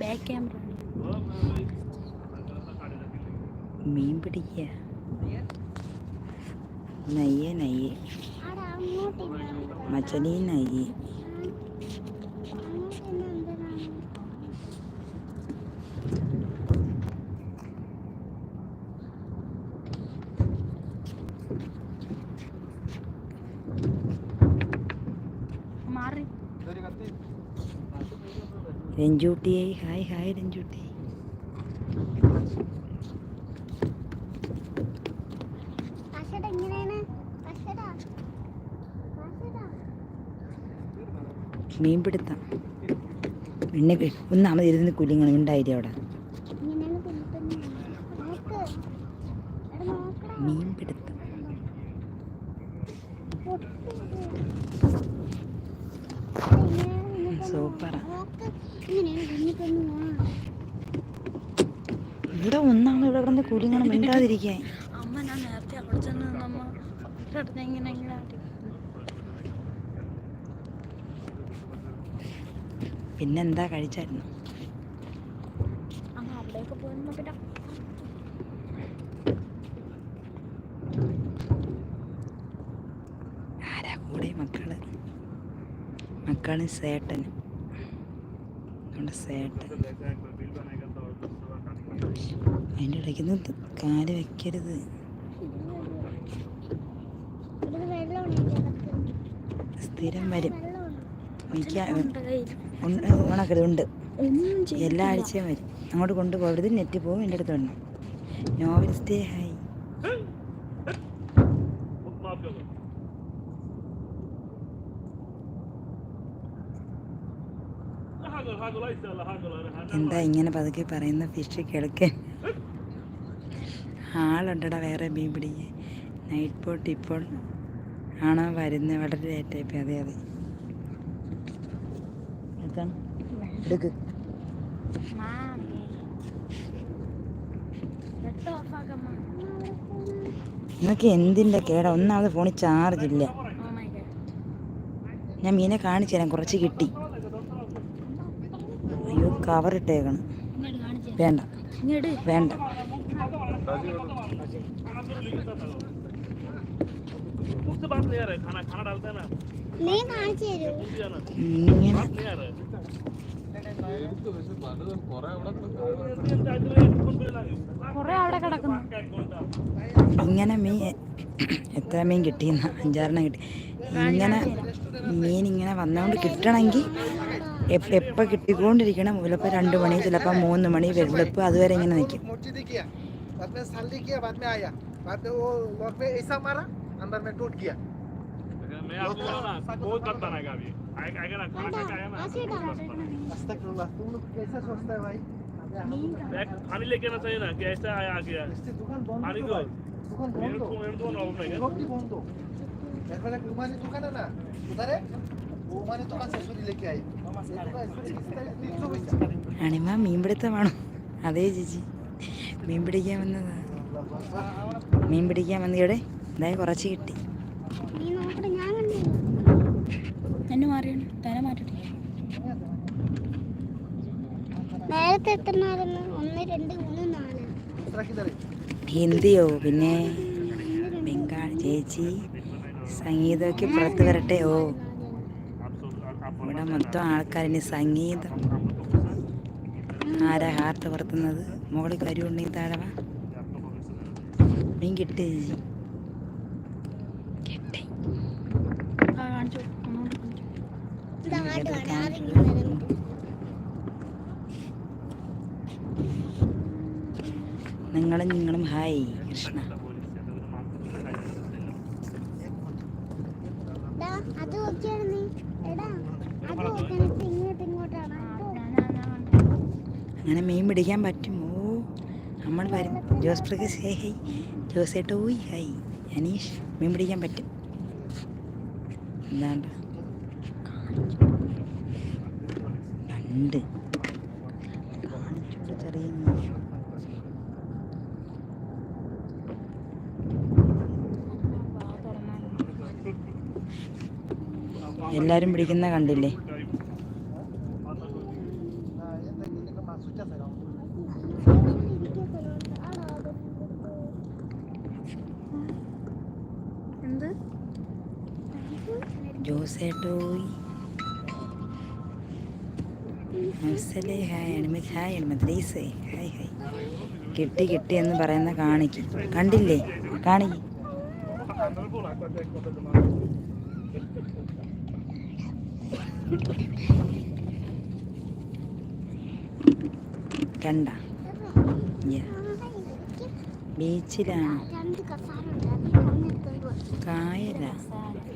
Back camera മീൻ പിടിക്കുക നയ്യേ നയ്യേ അവിടെ അങ്ങോട്ട് ഇല്ല. മച്ചലീ നയ്യേ രഞ്ജൂട്ടിയെ ഹായ് ഹായ് രഞ്ജുട്ടി. മീൻ പിടുത്താം പിന്നെ ഒന്നാമത് ഇരുന്ന് കുലിങ്ങണം ഉണ്ടായിരിക്കും അവിടെ? ഇങ്ങനെയാണ് പിടിക്കുന്നത് ഇവിടെ ഒന്നാണ് ഇവിടെ കിടന്ന് കുലിങ്ങനെ മിണ്ടാതിരിക്കാൻ. അമ്മ ഞാൻ നേരത്തെ അവിടെ ചെന്ന് നമ്മ. പിന്നെന്താ കഴിച്ചായിരുന്നു? അവിടെയൊക്കെ ആരാ കൂടെ മക്കൾ? മക്കളും സേട്ടൻ. സേട്ടൻ അതിന്റെ ഇടയ്ക്ക് കാൽ വെക്കരുത്. സ്ഥിരം വരും. മിക്ക ഉണ്ട്. ഉണക്കരുത് എല്ലാ ആഴ്ചയും വരും. അങ്ങോട്ട് കൊണ്ടുപോകരുത്. നെറ്റ് പോകും എന്റെ അടുത്ത് വേണം നോവൽ സ്റ്റേ ഹൈ എന്താ ഇങ്ങനെ പതുക്കെ പറയുന്ന ഫിഷ് കേൾക്കാൻ? ആളുണ്ടടാ വേറെ മീൻ പിടിക്കാൻ. നൈറ്റ് ബോട്ട് ഇപ്പോൾ ആണോ വരുന്നത് വളരെ ലേറ്റായിപ്പോ അതെ അതെ. എടുക്കാം. നിങ്ങൾക്ക് എന്തിന്റെ കേടാ? ഒന്നാമത് ഫോണിൽ ചാർജ് ഇല്ല. ഗോഡ് ഞാൻ മീനെ കാണിച്ചു തരാം. കുറച്ച് കിട്ടി. കവറിട്ടേക്കണം വേണ്ട. വേണ്ട. ഇങ്ങനെ. മീൻ എത്ര മീൻ കിട്ടിയെന്ന? അഞ്ചാറെണ്ണം കിട്ടി. ഇങ്ങനെ മീൻ ഇങ്ങനെ വന്നുകൊണ്ട് കിട്ടണമെങ്കിൽ എപ്പോൾ കിട്ടിക്കൊണ്ടിരിക്കണം ചിലപ്പോൾ രണ്ട് മണി ചിലപ്പോൾ മൂന്ന് മണി വെളുപ്പ് അതുവരെ ഇങ്ങനെ നിൽക്കും मोर्ची किया बाद में सल्ली किया बाद में आया बाद में वो लॉक में ऐसा मारा अंदर में टूट गया मैं आपको बोला ना बहुत बात बनाएगा अभी आएगा आएगा ना खाना खा के आया ना अस्तगफिरुल्लाह तुम लोग कैसे सोचते हैं भाई बैग पानी लेके आना चाहिए ना कि ऐसा आया आ गया इससे दुकान बंद पानी करो दो भाई। दुकान मेरे बंद को दो मेरे को ना ये ओपन लोग भी बंद दो मेरे पास एक रुमाली दुकान है ना उधर है അണിമ മീൻ പിടുത്തമാണോ അതെ ചേച്ചി. മീൻ പിടിക്കാൻ വന്നതാ. മീൻ പിടിക്കാൻ വന്നിവിടെ ഇതായി കുറച്ച് കിട്ടി. എന്നെ മാറിയാണ് തല മാറ്റട്ടെ. ഹിന്ദിയോ? പിന്നെ ബംഗാൾ ചേച്ചി സംഗീതമൊക്കെ പുറത്ത് വരട്ടെ. ഓ. മൊത്തം ആൾക്കാരിന് സംഗീതം. ആരാ ഹാർട്ട് പറത്തുന്നത്? മുകളിൽ കരുവുണ്ടെങ്കിൽ താഴെ വാ. മീൻ കിട്ടി. നിങ്ങളും നിങ്ങളും ഹായ് കൃഷ്ണ. എടാ അത് നോക്കിയാണ് നീ എടാ. അങ്ങനെ മീൻ പിടിക്കാൻ പറ്റുമോ നമ്മൾ വരും. Jose Prakash hey hi. ജോസേട്ടോ ഓയ് ഹൈ. അനീഷ് മീൻ പിടിക്കാൻ പറ്റും. എന്താണ്ട്? രണ്ട് കാണിച്ചോട് ചെറിയ മീൻ. എല്ലാരും പിടിക്കുന്ന കണ്ടില്ലേ? കിട്ടി കിട്ടി എന്ന് പറയുന്ന കാണിക്ക്. കണ്ടില്ലേ? കാണിക്ക്. കണ്ട ബീച്ചിലാണ്. കായല.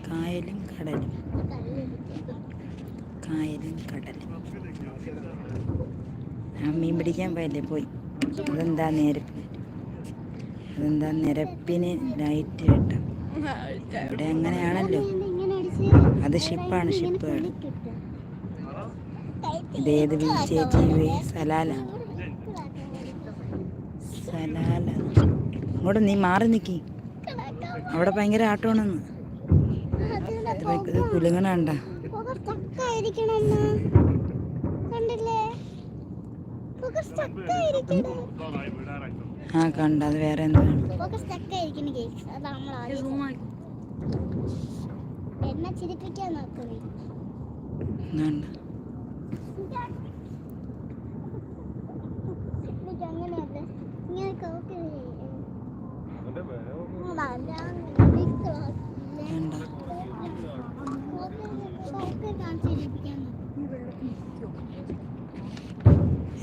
കായലും കടലും. കായലും കടലും. ആ മീൻ പിടിക്കാൻ പോയല്ലേ? പോയി. അതെന്താ നിരപ്പ്? അതെന്താ നിരപ്പിന് ലൈറ്റ് കിട്ടും? ഇവിടെ അങ്ങനെയാണല്ലോ. അത് ഷിപ്പാണ് ഷിപ്പ് ഇതേത് ചേച്ചി സലാല. സലാല. ഇങ്ങോട്ട് നീ മാറി നിക്കി. അവിടെ ഭയങ്കര ആട്ടമാണെന്ന്. ഇത് ഭയ- ഇത് കുലുങ്ങണ കണ്ട പുക സ്റ്റക്കായിരിക്കണം കണ്ടില്ലേ? പുക സ്റ്റക്കായിരിക്കണം. ആ കണ്ട. അത് വേറെ എന്താണ്? എന്നെ ചിരിപ്പിക്കാൻ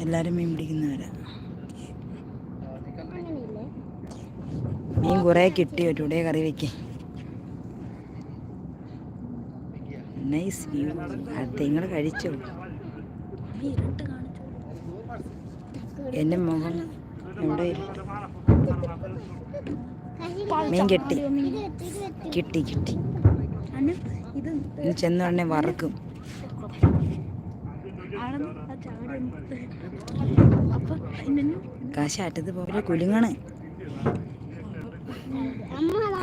എല്ലാരും മീൻ പിടിക്കുന്നവരാ. മീൻ കുറെ കിട്ടി ഒരു കറി വെക്കേ. നൈസ് വ്യൂ അത് നിങ്ങൾ കഴിച്ചോ? എന്റെ മുഖം ഇവിടെ മീൻ കെട്ടി. കിട്ടി കിട്ടി. ചെന്ന് ഉടനെ വറക്കും. കാശാറ്റത് പോലെ കുലുങ്ങണ്.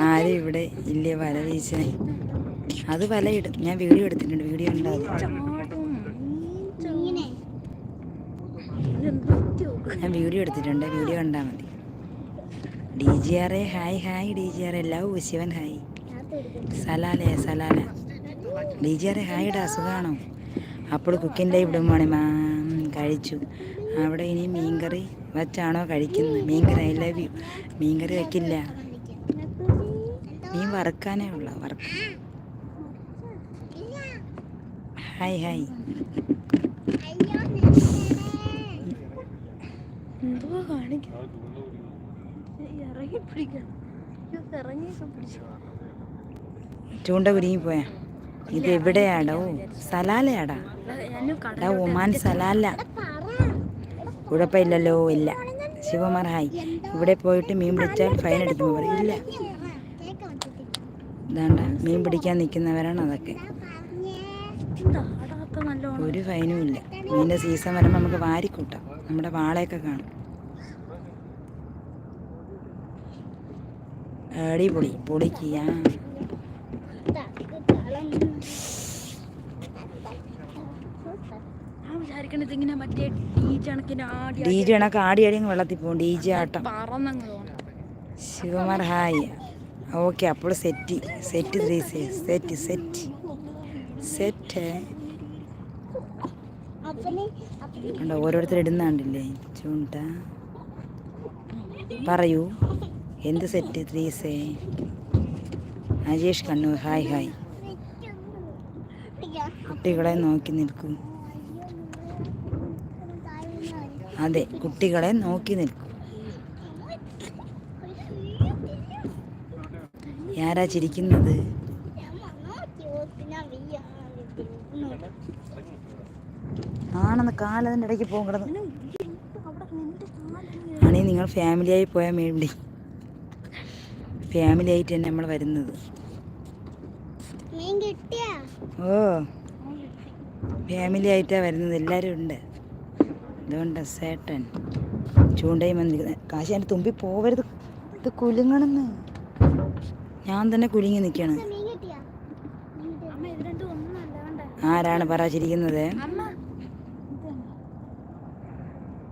ആരും ഇവിടെ ഇല്ലേ വല അത് വലയിടും. ഞാൻ വീഡിയോ എടുത്തിട്ടുണ്ട്. വീഡിയോ ഇങ്ങനെ ഞാൻ വീഡിയോ എടുത്തിട്ടുണ്ട്. വീഡിയോ കണ്ടാൽ മതി. D G R A hi hi. D G R A love Shivan hi. സലാലേ Salalah. D G R A hi സുഖാണോ? അപ്പോൾ കുക്കിംഗ് ലൈവ് ഇടുമ്പോൾ മാം കഴിച്ചു. അവിടെ ഇനി മീൻകറി വച്ചാണോ കഴിക്കുന്നത്? മീൻകറി ഐ ലവ് യു. മീൻകറി വയ്ക്കില്ല മീൻ വറുക്കാനേ ഉള്ളൂ വറുക്ക. ഹായ് ഹായ് എന്തുവാ കാണിക്കാൻ ഇറങ്ങി പിടിക്കണം ഇത് ഇറങ്ങിയൊക്കെ പിടിച്ചു ചൂണ്ട കുരുങ്ങി പോയാ ഇത് എവിടെയാടോ സലാലയാടാ. എടാ ഒമാൻ സലാല. കുഴപ്പമില്ലല്ലോ ഇല്ല. ശിവമാർ ഹായ് ഇവിടെ പോയിട്ട് മീൻ പിടിച്ചാൽ ഫൈൻ അടിക്കുമ്പോൾ പറയും. ഇല്ല. ഇതാണ്ട മീൻ പിടിക്കാൻ നിൽക്കുന്നവരാണ് അതൊക്കെ. ഒരു ഫൈനും ഇല്ല. മീനിന്റെ സീസൺ വരുമ്പോൾ നമുക്ക് വാരിക്കൂട്ടാം. നമ്മുടെ വാളയൊക്കെ കാണും. അടിപൊളി പൊളിക്കുക ഡി ജെ കണക്ക് ആടി അടി വെള്ളത്തിൽ പോകും. ഡി ജെ ആട്ടം. ഹായ്. ഓക്കെ അപ്പോൾ set set three set set set. കണ്ടോ ഓരോരുത്തർ ഇടുന്നാണ്ടില്ലേ ചൂണ്ട. പറയൂ എന്ത് set three say Ajesh Kannur hi hi. കുട്ടികളെ നോക്കി നിൽക്കൂ. അതെ കുട്ടികളെ നോക്കി നിൽക്കൂ. ആരാ ചിരിക്കുന്നത്? ആണെന്ന് കാലതിന്റെ ഇടയ്ക്ക് പോകും കിടന്ന്. ആണീ നിങ്ങൾ ഫാമിലിയായി പോയാൽ വേണ്ടി ഫാമിലി ആയിട്ട് തന്നെ നമ്മൾ വരുന്നത്. ഓ ഫാമിലി ആയിട്ടാണ് വരുന്നത്. എല്ലാവരും ഉണ്ട്. അതുകൊണ്ട് സേട്ടൻ ചൂണ്ടയും വന്നിരിക്കുന്നത് കാശി എന്റെ തുമ്പി പോവരുത് ഇത് കുലുങ്ങണെന്ന്. ഞാൻ തന്നെ കുലുങ്ങി ഒന്നല്ല ആരാണ് പറ ചിരിക്കുന്നത് അമ്മ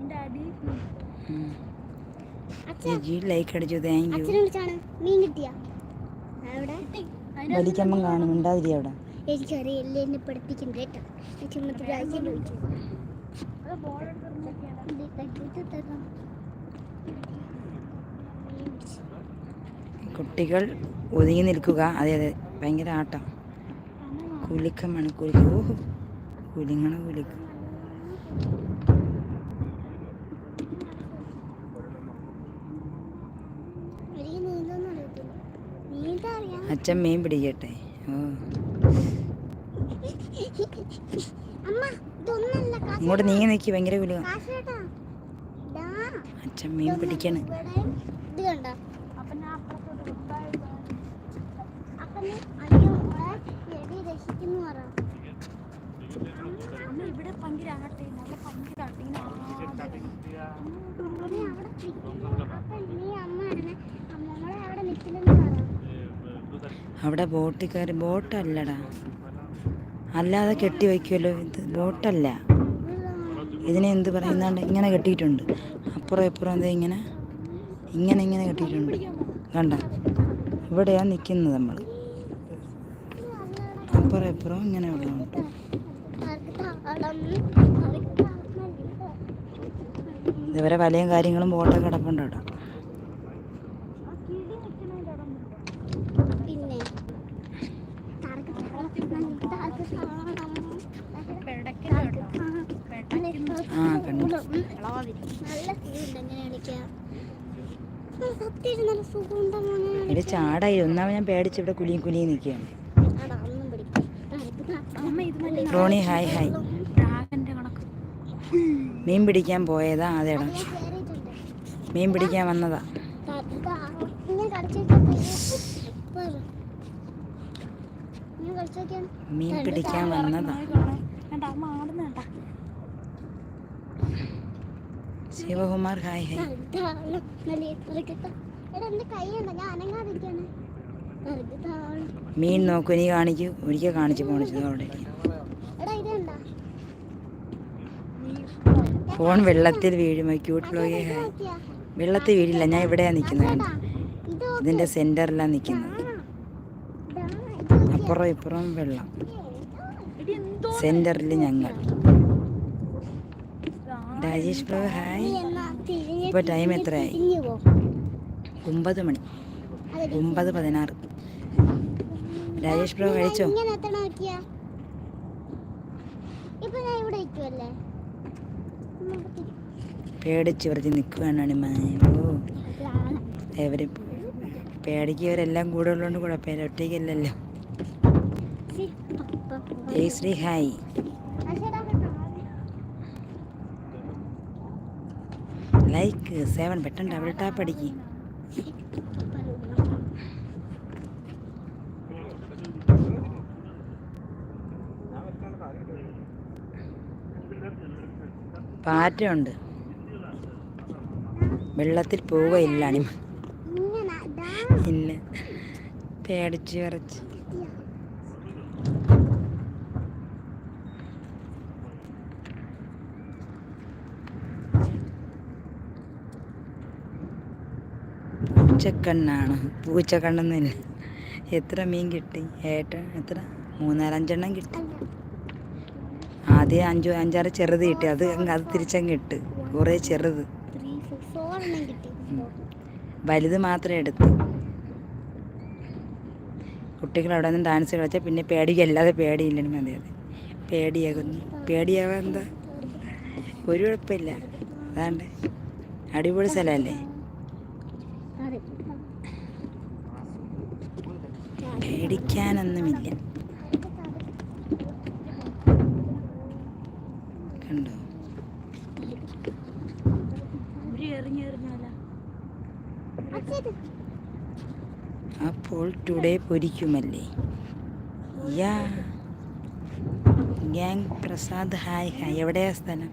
എന്റെ അടി ജിജി ലൈക്ക് അടിച്ചു താങ്ക് യു മീൻ കിട്ടിയാ? അവിടെ? വലിക്കമ്മൻ കാണും ഉണ്ടാതിരി അവിടെ എനിക്കറിയില്ല എന്നെ പഠിപ്പിക്കും കേട്ടോ. കുട്ടികൾ ഒതുങ്ങി നിൽക്കുക. അതെ അതെ. ഭയങ്കര ആട്ടം. കുലുക്കമാണ്. കുലുക്ക. ഓഹോ. കുലുങ്ങണ കുലുക്കം എനിക്ക് നീന്തൊന്നും അറിയത്തില്ല നീന്താ അറിയാം അച്ഛൻ മീൻ പിടിക്കട്ടെ. ഓ. ഇങ്ങോട്ട് നീങ്ങി നിൽക്കി ഭയങ്കര ദാ, അച്ഛൻ മീൻ പിടിക്കണ്. നീ അമ്മ അമ്മ അവിടെ നിൽക്കില്ലെന്ന് പറഞ്ഞു അവിടെ നിൽക്കുന്നു അപ്പൊ നീ അമ്മയാണ് അമ്മമ്മളെ അവിടെ ബോട്ടിൽ കയറി ബോട്ടല്ലടാ. അല്ലാതെ കെട്ടി വയ്ക്കുമല്ലോ ഇത്. ബോട്ടല്ല. ഇതിനെ എന്ത് പറയുന്നാണ്ട്? ഇങ്ങനെ കെട്ടിയിട്ടുണ്ട്. അപ്പുറം ഇപ്പുറം എന്താ ഇങ്ങനെ? ഇങ്ങനെ ഇങ്ങനെ കെട്ടിയിട്ടുണ്ട്. കണ്ട? ഇവിടെയാണ് നിൽക്കുന്നത് നമ്മൾ അപ്പുറം ഇപ്പുറം ഇങ്ങനെ താളം ഇതുവരെ വലയും കാര്യങ്ങളും ബോട്ടൊക്കെ കിടപ്പുണ്ട് അവിടെ പിന്നെ താർക്ക് താളം താർക്ക് താളം പിടയ്ക്കൽ കേട്ടോ. പിടയ്ക്കുന്നു. ആ കണ്ടു നല്ല സുഖമുണ്ട് എങ്ങനെ കളിക്കാം സത്യം നല്ല സുഖമുണ്ടോ മോനെ ഇവിടെ ചാടായി. ഒന്നാമത് ഞാൻ പേടിച്ച് ഇവിടെ കുലിയും കുലിയും നിൽക്കുകയാണ്. ആടാ ഒന്നും പിടിക്കും. അമ്മ ഇത് റോണി ഹായ് ഹായ്. മീൻ പിടിക്കാൻ പോയതാ അതേടാ മീൻ പിടിക്കാൻ വന്നതാ. മീൻ പിടിക്കാൻ വന്നതാ കണ്ട അമ്മ ആടുന്ന കണ്ട ശിവകുമാർ ഹായ് ഹായ്. മീൻ നോക്കൂ നീ കാണിക്കൂ. ഒരിക്കൽ കാണിച്ചു പോണിച്ചു അവിടെ ഫോൺ വെള്ളത്തിൽ വീഴുമോ ക്യൂട്ട് ബ്ലോഗേ ഹായ്. വെള്ളത്തിൽ വീഴില്ല ഞാൻ ഇവിടെയാ നിൽക്കുന്നത്. ഇതിന്റെ സെന്ററിലാണ് ഇതിന്റെ സെന്ററിലാണ് നിൽക്കുന്നത്. അപ്പുറം ഇപ്പുറം വെള്ളം. സെന്ററിൽ ഞങ്ങൾ. Rajesh bro hi. ഇപ്പോൾ ടൈം എത്രയായി? ഒമ്പത് മണി. ഒമ്പത് പതിനാറ്. രാജേഷ് പ്രഭു കഴിച്ചോ? പേടിച്ച് വെറുതെ നിൽക്കുകയാണ് ഓ എവര് പേടിക്കവരെല്ലാം കൂടെ ഉള്ളതുകൊണ്ട് കുഴപ്പമില്ല. ഒറ്റയ്ക്കല്ലല്ലോ. Jayashree hi. Like seven button double tap അടിക്ക്. പാറ്റയുണ്ട്. വെള്ളത്തിൽ പോവുകയില്ല അണിമ ഇല്ല. പേടിച്ച് വിറച്ച്. പൂച്ചക്കണ്ണാണ്. പൂച്ചക്കണ്ണെന്നില്ല എത്ര മീൻ കിട്ടി? ഏട്ട എത്ര? മൂന്നാലഞ്ചെണ്ണം കിട്ടി. ആദ്യം അഞ്ചു അഞ്ചാറ് ചെറുത് കിട്ടി. അത് അത് തിരിച്ചങ്ങ് ഇട്ട്. കുറേ ചെറുത്. വലുത് മാത്രമേ എടുത്തു. കുട്ടികൾ അവിടെ നിന്ന് ഡാൻസ് കളിച്ചാൽ പിന്നെ പേടിയല്ലാതെ പേടിയില്ലെന്ന് മതി അതെ. പേടിയാകുന്നു. പേടിയാവാൻ എന്താ? ഒരു കുഴപ്പമില്ല. അതാണ്ട്. അടിപൊളി സ്ഥലമല്ലേ അതെ പേടിക്കാനൊന്നുമില്ല. കണ്ടോ? അപ്പോൾ today പൊരിക്കുമല്ലേ? Yeah. Gang Prasad hi hi. എവിടെയാ സ്ഥലം?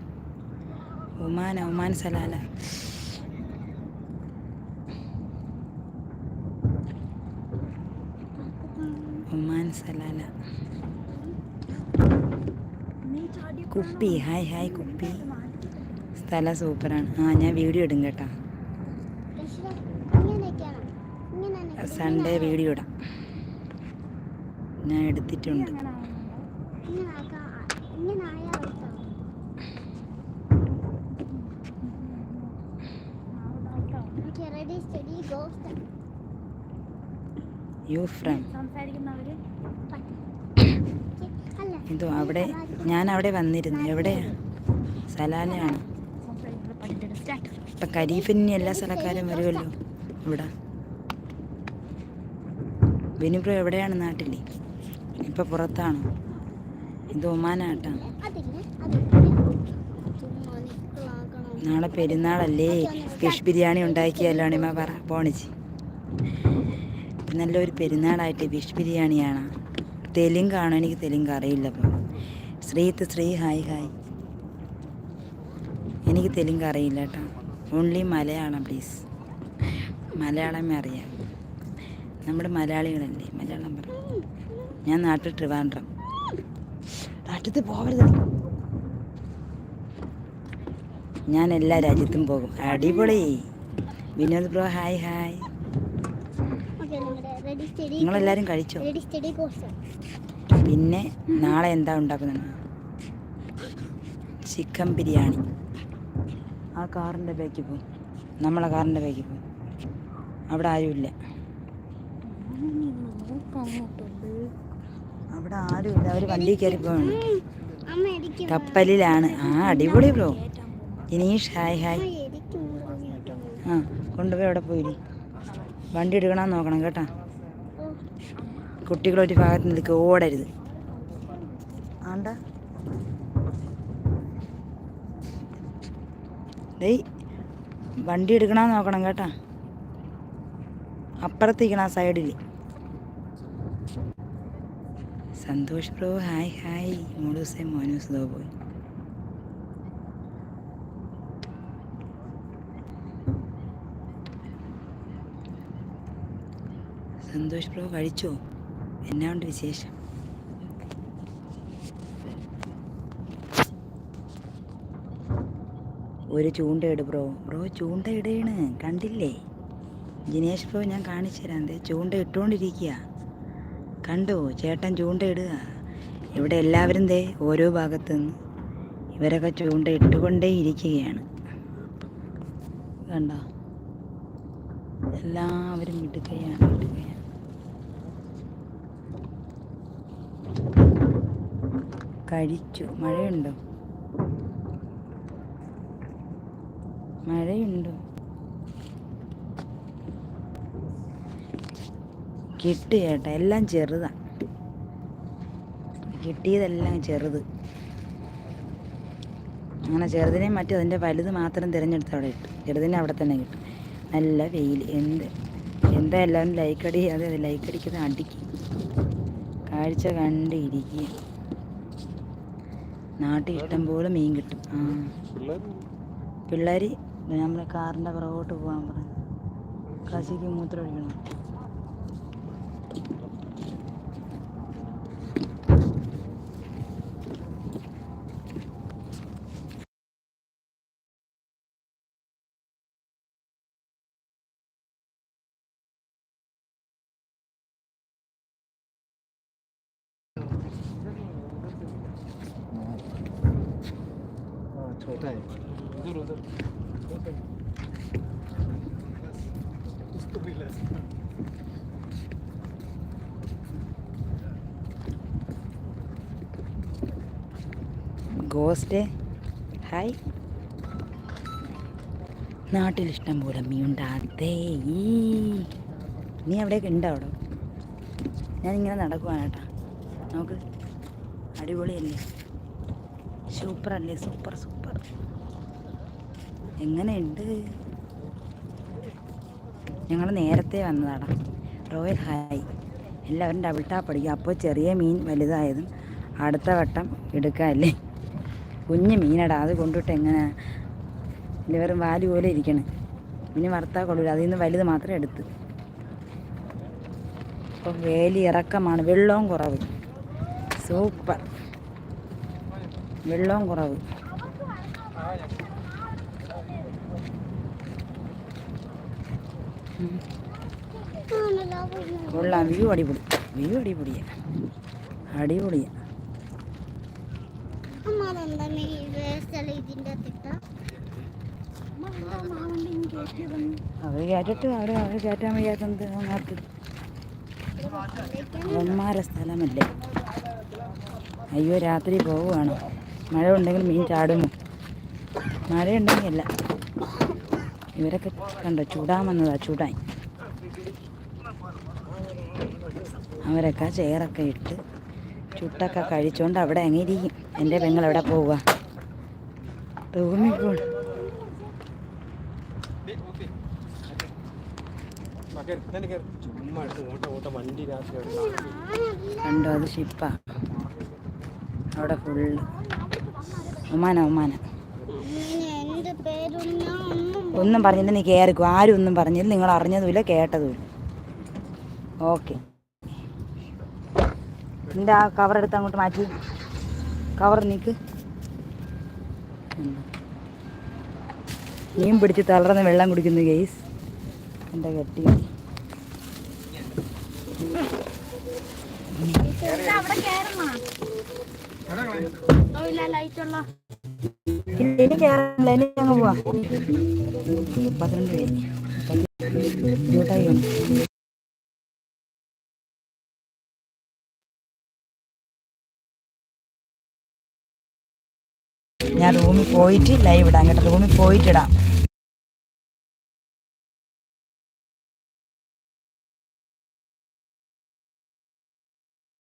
ഒമാന ഒമാൻ സലാല. ഒമാൻ സലാല കുപ്പി ഹായ് ഹായ് കുപ്പി സ്ഥലം സൂപ്പറാണ് ആ ഞാൻ വീഡിയോ ഇടും കേട്ടോ. സൺഡേ വീഡിയോ ഇടാം. ഞാൻ എടുത്തിട്ടുണ്ട്. ഇങ്ങനെ ആക്കാം ഇങ്ങനെ ആയാൽ എടുക്കാം okay ready steady go you from സംസാരിക്കുന്നവര് എന്തോ അവിടെ ഞാൻ അവിടെ വന്നിരുന്നു. എവിടെയാ സലാലയാണ്. ഇപ്പം കരീഫിന് എല്ലാ സ്ഥലക്കാരും വരുമല്ലോ ഇവിടെ. ബെനിബ്രോ എവിടെയാണ് നാട്ടിൽ ഇപ്പം പുറത്താണ്? ഇത് ഒമാനാട്ടാ അതിന് അതിന് ചുമ്മാ നിക്കളാക്കണം നാളെ പെരുന്നാളല്ലേ. ഫിഷ് ബിരിയാണി ഉണ്ടാക്കിയല്ലോ അണിമ പറ. പോണിച്ച്. നല്ലൊരു പെരുന്നാളായിട്ട് ഫിഷ് ബിരിയാണിയാണ്. തെലുങ്കാണോ? എനിക്ക് തെലുങ്ക് അറിയില്ല അപ്പം ശ്രീത്ത് ശ്രീ ഹായ് ഹായ്. എനിക്ക് തെലുങ്ക് അറിയില്ല കേട്ടോ. ഓൺലി മലയാളം പ്ലീസ് മലയാളമേ അറിയാം. നമ്മുടെ മലയാളികളല്ലേ? മലയാളം പറ. ഞാൻ നാട്ടിൽ ട്രിവാൻഡ്രം. നാട്ടിൽ പോകരുത് ഞാൻ എല്ലാ രാജ്യത്തും പോകും. അടിപൊളി. Vinod bro hi hi. നിങ്ങളെല്ലാവരും കഴിച്ചോ? പിന്നെ നാളെ എന്താ ഉണ്ടാക്കുന്നത്? ചിക്കൻ ബിരിയാണി. ആ കാറിന്റെ ബാക്കിൽ പോകും നമ്മളെ കാറിന്റെ ബാക്കിൽ പോകും അവിടെ ആരുമില്ല. അവിടെ ആരുമില്ല. അവർ വണ്ടി കയറി എനിക്ക് കപ്പലിലാണ്. ആ അടിപൊളി ബ്രോ. ഇനീഷ് hi hi. ആ കൊണ്ടുപോയി അവിടെ പോയി. വണ്ടി എടുക്കണമെന്ന് നോക്കണം കേട്ടോ. കുട്ടികളൊരു ഭാഗത്ത് നിൽക്കുക ഓടരുത്. ആണ്ട. ഡേയ് വണ്ടി എടുക്കണമെന്ന് നോക്കണം കേട്ടാ. അപ്പുറത്തേക്കണം ആ സൈഡിൽ സന്തോഷ് പ്രോ ഹായ് ഹായ്. മോളൂസേ മോനൂസ് ദോ പോയി. സന്തോഷ് പ്രോ കഴിച്ചോ? എന്നാ ഉണ്ട് വിശേഷം? ഒരു ചൂണ്ടയിട് ബ്രോ. ബ്രോ ചൂണ്ട ഇടയാണ് കണ്ടില്ലേ? ജിനേഷ് ബ്രോ ഞാൻ കാണിച്ചു തരാം. ദേ ചൂണ്ട ഇട്ടുകൊണ്ടിരിക്കുക കണ്ടോ? ചേട്ടൻ ചൂണ്ടയിടുക ഇവിടെ എല്ലാവരും ദേ ഓരോ ഭാഗത്തു നിന്ന് ഇവരൊക്കെ ചൂണ്ട ഇട്ടുകൊണ്ടേ ഇരിക്കുകയാണ്. കണ്ടോ? എല്ലാവരും ഇടുകയാണ് ഇടുകയാണ് കഴിച്ചു. മഴയുണ്ടോ? മഴയുണ്ടോ? കിട്ടി ചേട്ടാ. എല്ലാം ചെറുതാ. കിട്ടിയതെല്ലാം ചെറുത്. അങ്ങനെ ചെറുതിനെ മറ്റും അതിന്റെ വലുത് മാത്രം തിരഞ്ഞെടുത്ത് അവിടെ ഇട്ടു. ചെറുതിനെ അവിടെ തന്നെ കിട്ടും നല്ല വെയിൽ എന്ത്? എന്താ എല്ലാവരും ലൈക്ക് അടി അതെ അതെ ലൈക്ക് അടിക്കുന്ന അടിക്കും. കാഴ്ച കണ്ട് ഇരിക്കുക നാട്ടിൽ ഇഷ്ടം പോലെ മീൻ കിട്ടും. ആ. പിള്ളേർ നമ്മളെ കാറിന്റെ പുറകോട്ട് പോകാൻ പറഞ്ഞു കാശിക്ക് മൂത്രം ഒഴിക്കണം ഗോസ്റ്റ് ഹായ്. നാട്ടിൽ ഇഷ്ടം പോലെ മീനുണ്ട്. അതേ ഈ. നീ അവിടെയൊക്കെ ഉണ്ടോ അവിടെ? ഞാനിങ്ങനെ നടക്കുവാണ് കേട്ടാ. നോക്ക് അടിപൊളിയല്ലേ? സൂപ്പർ അല്ലേ സൂപ്പർ സൂപ്പർ. എങ്ങനെയുണ്ട്? ഞങ്ങൾ നേരത്തെ വന്നതാടാ. റോയൽ ഹായ് എല്ലാവരും ഡബിൾ ടാപ്പ് അടിക്കും. അപ്പോൾ ചെറിയ മീൻ വലുതായതും അടുത്ത വട്ടം എടുക്കാമല്ലേ കുഞ്ഞ് മീനടാ അത് കൊണ്ടിട്ട് എങ്ങനെ? ലിവർ വാൽ പോലെ ഇരിക്കണേ. ഇനി വറുത്താൽ കൊള്ളൂല അതിൽ നിന്ന് വലുത് മാത്രമേ എടുത്ത്. ഇപ്പോൾ വേലി ഇറക്കമാണ് വെള്ളവും കുറവ്. സൂപ്പർ. വെള്ളവും കുറവ്. കൊള്ളാം വ്യൂ അടിപൊളി. വ്യൂ അടിപൊളിയാ. അടിപൊളിയാ. വേസ്റ്റ് ഇതിന്റെ അകത്തിട്ട? അവർ കേട്ടിട്ട് അവർ അവർ കയറ്റാൻ വയ്യാത്തത് അങ്ങാർക്ക് അവന്മാരെ സ്ഥലമല്ലേ? അയ്യോ രാത്രി പോവുകയാണ്. മഴ ഉണ്ടെങ്കിൽ മീൻ ചാടുമോ മഴയുണ്ടെങ്കിൽ അല്ല. ഇവരൊക്കെ കണ്ടോ? ചൂടാൻ വന്നതാ ചൂടാൻ. അവരൊക്കെ ചെയറൊക്കെ ഇട്ട് ചുട്ടൊക്കെ കഴിച്ചുകൊണ്ട് അവിടെ അങ്ങിരിക്കും എന്റെ പെങ്ങൾ എവിടെ പോവുക? റൂമിൽ കണ്ടോ അത് ഷിപ്പാ. അവിടെ ഫുള്ള് ഒമാന ഒമാന. ഒന്നും പറഞ്ഞില്ല നീ കയറിക്കും ആരും ഒന്നും പറഞ്ഞില്ല. നിങ്ങൾ അറിഞ്ഞതുമില്ല കേട്ടതുമില്ല. ഓക്കെ നിന്റെ ആ കവർ എടുത്ത് അങ്ങോട്ട് മാറ്റി? കവർ നീക്ക്. മീൻ പിടിച്ച് തളർന്ന് വെള്ളം കുടിക്കുന്നു ഗെയ്സ് എന്റെ കെട്ടി? പോവാം. പന്ത്രണ്ട് പേര് ഞാൻ റൂമിൽ പോയിട്ട് ലൈവ് ഇടാം കേട്ടോ. റൂമിൽ പോയിട്ടിടാം.